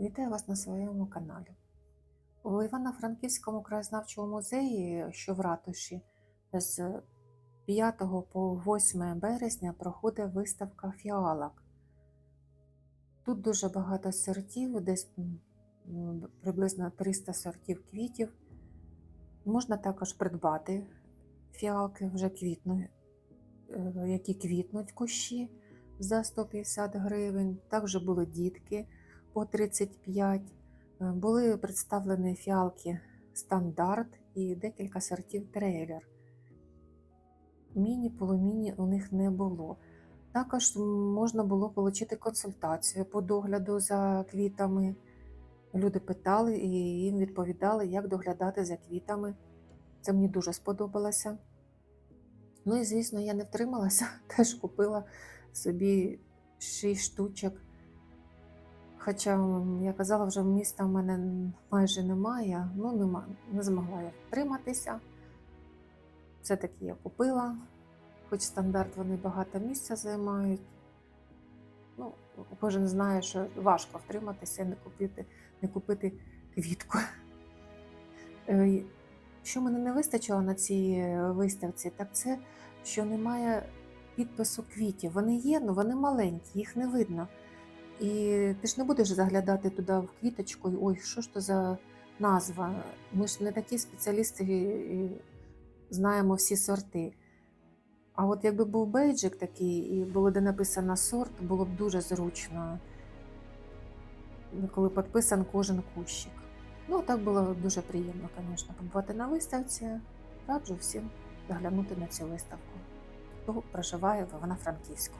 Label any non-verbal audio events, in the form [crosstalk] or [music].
Вітаю вас на своєму каналі. У Івано-Франківському краєзнавчому музеї, що в ратуші, з 5 по 8 березня проходить виставка фіалок. Тут дуже багато сортів, десь приблизно 300 сортів квітів. Можна також придбати фіалки вже квітну, е, які квітнуть кущі за 150 гривень. Також були дітки по 35. Е, Були представлені фіалки стандарт і декілька сортів трейлер. Міні, полуміні у них не було. Також можна було отримати консультацію по догляду за квітами. Люди питали і їм відповідали, як доглядати за квітами. Це мені дуже сподобалося. Ну і, звісно, я не втрималася, [laughs] теж купила собі 6 штучок. Хоча я казала, вже міста в мене майже немає, ну нема, не змогла я втриматися. Все-таки я купила, хоч стандарт вони багато місця займають. Ну, кожен знає, що важко втриматися і не купити, не купити квітку. Е, Що мене не вистачило на цій виставці, так це, що немає підпису квітів. Вони є, але вони маленькі, їх не видно. І ти ж не будеш заглядати туди в квіточку, і ой, що ж то за назва? Ми ж не такі спеціалісти і знаємо всі сорти. А от якби був бейджик такий, і було де написано сорт, було б дуже зручно, коли підписан кожен кущик. Ну, так було дуже приємно, звісно, побувати на виставці. Раджу всім заглянути на цю виставку, хто проживає в Івано-Франківську.